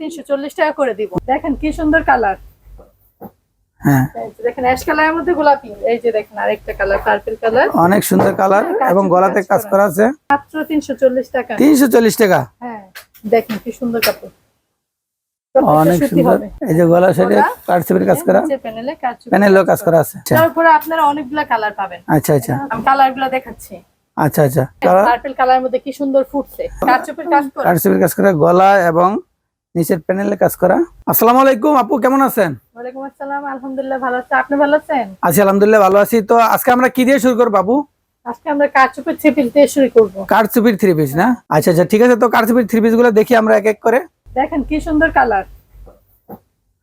তিনশো চল্লিশ টাকা করে দিব। দেখেন কি সুন্দর কালার। হ্যাঁ। দেখেন অ্যাশ কালারের মধ্যে গোলাপি। এই যে দেখেন আরেকটা কালার পার্পল কালার। অনেক সুন্দর কালার এবং গলাতে কাজ করা। আছে। মাত্র টাকা। হ্যাঁ দেখেন কি সুন্দর কাপড়। অনেক সুন্দর। এই যে গলা কাজ করা। প্যানেলে প্যানেলও কাজ করা আছে। আচ্ছা। তারপরে আপনারা অনেকগুলা কালার পাবেন। আচ্ছা আচ্ছা। আমি দেখাচ্ছি। আচ্ছা আচ্ছা। পার্পল কালারের মধ্যে কি সুন্দর ফুটছে। কাচুপের কাজ করে। কাটসিপের কাজ করা গলা এবং নিচের প্যানেলে কাজ করা। আসসালামু আলাইকুম আপু কেমন আছেন? ওয়ালাইকুম আসসালাম আলহামদুলিল্লাহ ভালো আছে। আপনি ভালো আছেন? আছি আলহামদুলিল্লাহ ভালো আছি। তো আজকে আমরা কি দিয়ে শুরু করব বাবু আজকে আমরা কাচুপের ছিপিল দিয়ে শুরু করব। কারচুপির থ্রি পিস না? আচ্ছা আচ্ছা ঠিক আছে। তো কারচুপির থ্রি পিসগুলো দেখি আমরা এক এক করে। দেখেন কি সুন্দর কালার।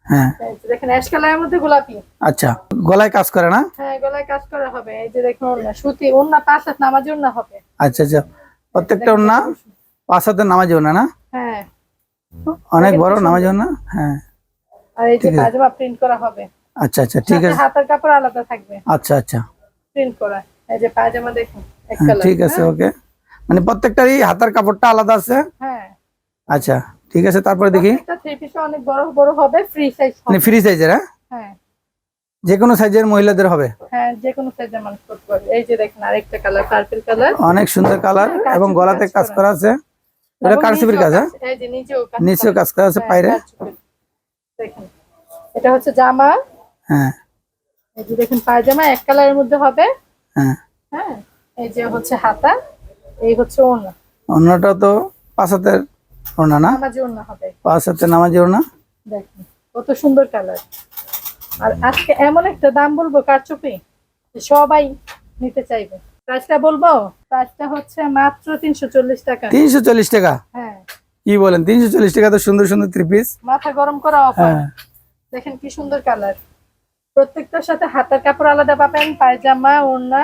হ্যাঁ। দেখেন অ্যাশ কালারের মধ্যে গোলাপি। আচ্ছা গলায় কাজ করে না? হ্যাঁ গলায় কাজ করা হবে। এই যে দেখুন ওড়না। সুতি ওড়না পাঁচ হাত নামাজি ওড়না হবে। আচ্ছা আচ্ছা। প্রত্যেকটা না পাঁচ হাতে নামাজ না না? হ্যাঁ। অনেক বড় নামাজ না? হ্যাঁ। আর এই যে পাজামা প্রিন্ট করা হবে। আচ্ছা আচ্ছা ঠিক আছে। হাতের কাপড় আলাদা থাকবে। আচ্ছা আচ্ছা। প্রিন্ট করা। এই যে পাজামা দেখুন এক হ্যাঁ, কালার ঠিক আছে ওকে। মানে প্রত্যেকটারই হাতার কাপড়টা আলাদা আছে? হ্যাঁ। আচ্ছা ঠিক আছে তারপরে দেখি। একটা থ্রি পিস অনেক বড় বড় হবে ফ্রি সাইজ মানে ফ্রি সাইজের হ্যাঁ? হ্যাঁ। যে কোনো সাইজের মহিলাদের হবে। হ্যাঁ যে কোনো সাইজের মানুষ করতে পারবে। এই যে দেখেন আরেকটা কালার পার্পল কালার অনেক সুন্দর কালার এবং গলাতে কাজ করা আছে। এটা কারসিপির কাজ হ্যাঁ? এই যে নিচেও কাজ নিচেও কাজ করা আছে হ্যাঁ, পায়রে। দেখেন এটা হচ্ছে জামা। হ্যাঁ। এই যে দেখুন পায়জামা এক কালারের মধ্যে হবে। হ্যাঁ। হ্যাঁ এই যে হচ্ছে হাতা এই হচ্ছে ওড়না। অন্যটা তো পাঁচ হাতের ওড়না না? নামাজি ওড়না হবে। পাঁচ হাতের নামাজি ওড়না? দেখুন কত সুন্দর কালার। আর আজকে এমন একটা দাম বলব কারচুপি যে সবাই নিতে চাইবে। প্রাইসটা বলব? প্রাইসটা হচ্ছে মাত্র তিনশো চল্লিশ টাকা। তিনশো চল্লিশ টাকা? হ্যাঁ। কি বলেন তিনশো চল্লিশ টাকা তো সুন্দর সুন্দর থ্রি পিস মাথা গরম করা অফার হ্যাঁ। দেখেন কি সুন্দর কালার প্রত্যেকটার সাথে হাতের কাপড় আলাদা পাবেন পায়জামা ওড়না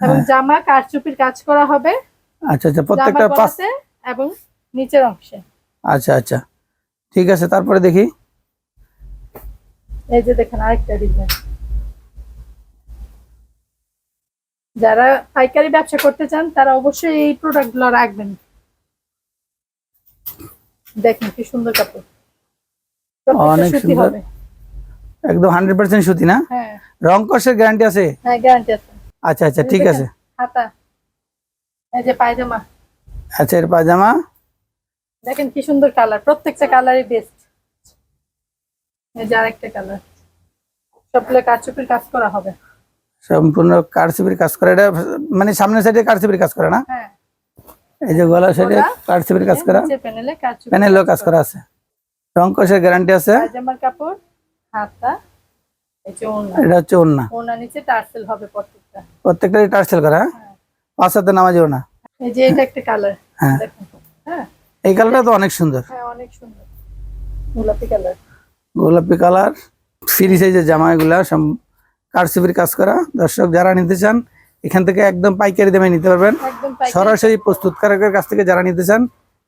এবং হ্যাঁ। জামা কারচুপির কাজ করা হবে। আচ্ছা আচ্ছা প্রত্যেকটা গলাতে এবং নিচের অংশে। আচ্ছা আচ্ছা। ঠিক আছে তারপরে দেখি। এই যে দেখেন আরেকটা ডিজাইন যারা পাইকারি ব্যবসা করতে চান তারা অবশ্যই এই প্রোডাক্টগুলো রাখবেন দেখেন কি সুন্দর কাপড়। অনেক সুন্দর। একদম হান্ড্রেড পার্সেন্ট সুতি না? হ্যাঁ। রং কষের গ্যারান্টি আছে? হ্যাঁ গ্যারান্টি আছে। আচ্ছা আচ্ছা ঠিক আছে। হাতা। এই যে পায়জামা। আচ্ছা এর পাজামা দেখেন কি সুন্দর কালার। প্রত্যেকটা কালারই বেস্ট এই যে আরেকটা কালার। সবগুলো কাজ করা হবে। সম্পূর্ণ কারসিপির কাজ করে। এটা মানে সামনের সাইডে কারসিপির কাজ করে না? হ্যাঁ। এই যে গলা সাইডে কারসিপির কাজ করা। প্যানেলও কাজ করা। আছে। রং কষের গ্যারান্টি আছে। কাপড় হাতা এই যে ওড়না। এটা হচ্ছে ওড়না। ওড়না নিচে টার্সেল হবে প্রত্যেকটা। টার্সেল করা হ্যাঁ? হ্যাঁ। পাঁচ হাতে নামাজি ওড়না। এই যে এটা একটা কালার হ্যাঁ। এই কালারটা তো অনেক সুন্দর। হ্যাঁ অনেক সুন্দর। গোলাপি কালার গোলাপি কালার ফ্রি সাইজের জামা এগুলা সব কারসিপির কাজ করা। দর্শক যারা নিতে চান এখান থেকে একদম পাইকারি দামে নিতে পারবেন। সরাসরি প্রস্তুতকারকের কাছ থেকে যারা নিতে চান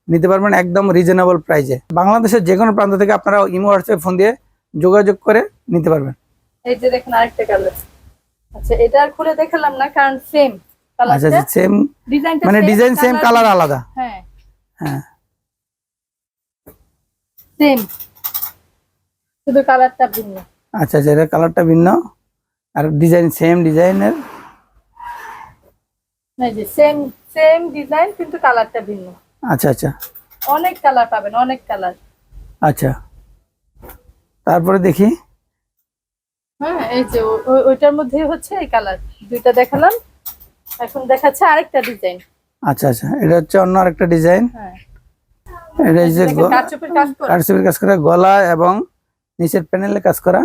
নিতে পারবেন একদম রিজনেবল প্রাইসে বাংলাদেশের যে কোনো প্রান্ত থেকে আপনারা ইমো হোয়াটসঅ্যাপ ফোন দিয়ে যোগাযোগ করে নিতে পারবেন। এই যে দেখুন আরেকটা কালার আচ্ছা এটা আর খুলে দেখালাম না কারণ সেম আচ্ছা আচ্ছা সেম ডিজাইনটা মানে ডিজাইন সেম কালার আলাদা। হ্যাঁ। হ্যাঁ। সেম শুধু কালারটা ভিন্ন। আচ্ছা আচ্ছা এর কালারটা ভিন্ন। আর ডিজাইন সেম ডিজাইনের সেম সেম ডিজাইন কিন্তু কালারটা ভিন্ন। আচ্ছা আচ্ছা। অনেক কালার পাবেন অনেক কালার আচ্ছা। তারপরে দেখি। হ্যাঁ এই যে ওইটার মধ্যে হচ্ছে এই কালার দুইটা দেখালাম। এখন দেখাচ্ছে আরেকটা ডিজাইন আচ্ছা আচ্ছা। এটা হচ্ছে অন্য আরেকটা ডিজাইন হ্যাঁ। এটা যে কাজ করা। গলা এবং নিচের প্যানেলে কাজ করা।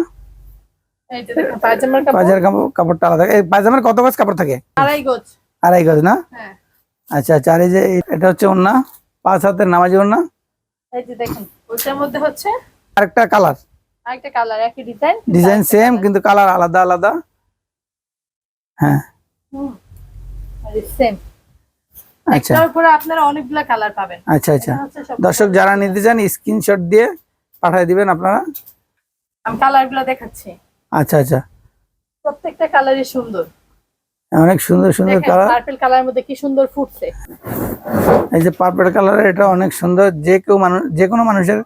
কাপড়টা আলাদা। এই পাজামার কত গজ কাপড় থাকে? আড়াই গজ। আড়াই গজ না? হ্যাঁ। আচ্ছা আচ্ছা আর এই যে এটা হচ্ছে ওন্না পাঁচ হাতের নামাজি ওন্না এই যে দেখুন ওইটার মধ্যে হচ্ছে আরেকটা কালার। আরেকটা কালার একই ডিজাইন ডিজাইন সেম কিন্তু কালার আলাদা আলাদা। হ্যাঁ। সেম আচ্ছা। উপরে আপনারা অনেকগুলা কালার পাবেন। আচ্ছা আচ্ছা। সব- দর্শক যারা নিতে চান স্ক্রিনশট দিয়ে পাঠিয়ে দিবেন আপনারা। আমি কালারগুলো দেখাচ্ছি। আচ্ছা আচ্ছা। প্রত্যেকটা কালারই সুন্দর। অনেক সুন্দর সুন্দর কালার পার্পল কালারের মধ্যে কি সুন্দর ফুটছে। এই যে পার্পল কালার এটা অনেক সুন্দর। যে কেউ মানুষ যে কোনো মানুষের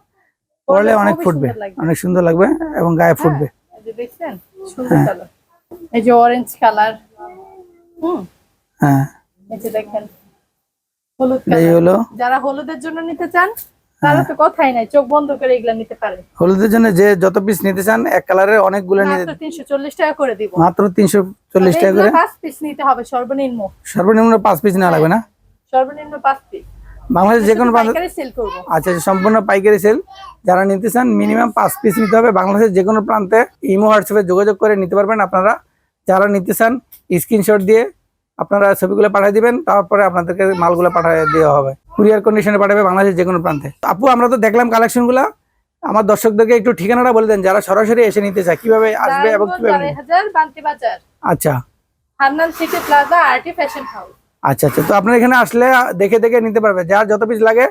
পরলে অনেক ফুটবে। অনেক সুন্দর লাগবে এবং গায়ে ফুটবে। এই যে দেখছেন সুন্দর কালার এই যে অরেঞ্জ কালার হুম। হ্যাঁ। এই যে দেখেন হলুদ এই কালার হলো। যারা হলুদের জন্য নিতে চান তারা তো কথাই নাই চোখ বন্ধ করে এগুলা নিতে পারে হলুদের জন্য যে যত পিস নিতে চান এক কালারের অনেকগুলো টাকা করে দিব। মাত্র তিনশো চল্লিশ টাকা করে? পাঁচ পিস নিতে হবে সর্বনিম্ন। সর্বনিম্ন পাঁচ পিস নেওয়া লাগবে না? সর্বনিম্ন পাঁচ পিস বাংলাদেশ যে কোনো পাইকারি সেল করব। আচ্ছা, সম্পূর্ণ পাইকারি সেল যারা নিতে চান মিনিমাম পাঁচ পিস নিতে হবে। বাংলাদেশের যে কোনো প্রান্তে ইমো হোয়াটসঅ্যাপে যোগাযোগ করে নিতে পারবেন আপনারা। যারা নিতে চান স্ক্রিনশট দিয়ে আপনারা ছবিগুলো পাঠিয়ে দিবেন তারপরে আপনাদেরকে মালগুলো পাঠিয়ে দেওয়া হবে। কুরিয়ার কন্ডিশনে পাঠাবে বাংলাদেশের যে কোনো প্রান্তে। আপু আমরা তো দেখলাম কালেকশনগুলো আমার দর্শকদেরকে একটু ঠিকানাটা বলে দেন যারা সরাসরি এসে নিতে চায় কীভাবে আসবে এবং কীভাবে আচ্ছা। Hannan city plaza RT fashion house আচ্ছা আচ্ছা। তো আপনার এখানে আসলে দেখে দেখে নিতে পারবে। যার যত পিস লাগে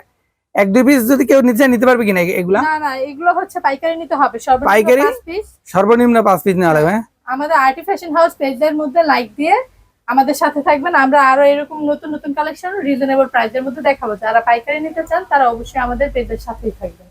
এক দুই পিস যদি কেউ নিতে চায় নিতে পারবে কিনা এগুলা? না না এগুলো হচ্ছে পাইকারি নিতে হবে। সর্বনিম্ন পাইকারি? পাঁচ পিস সর্বনিম্ন পাঁচ পিস নেওয়া লাগবে হ্যাঁ? আমাদের আরটি ফ্যাশন হাউস পেজের মধ্যে লাইক দিয়ে আমাদের সাথে থাকবেন। আমরা আরও এরকম নতুন নতুন কালেকশন রিজনেবল প্রাইসের মধ্যে দেখাবো। যারা পাইকারি নিতে চান, তারা অবশ্যই আমাদের পেজের সাথেই থাকবেন।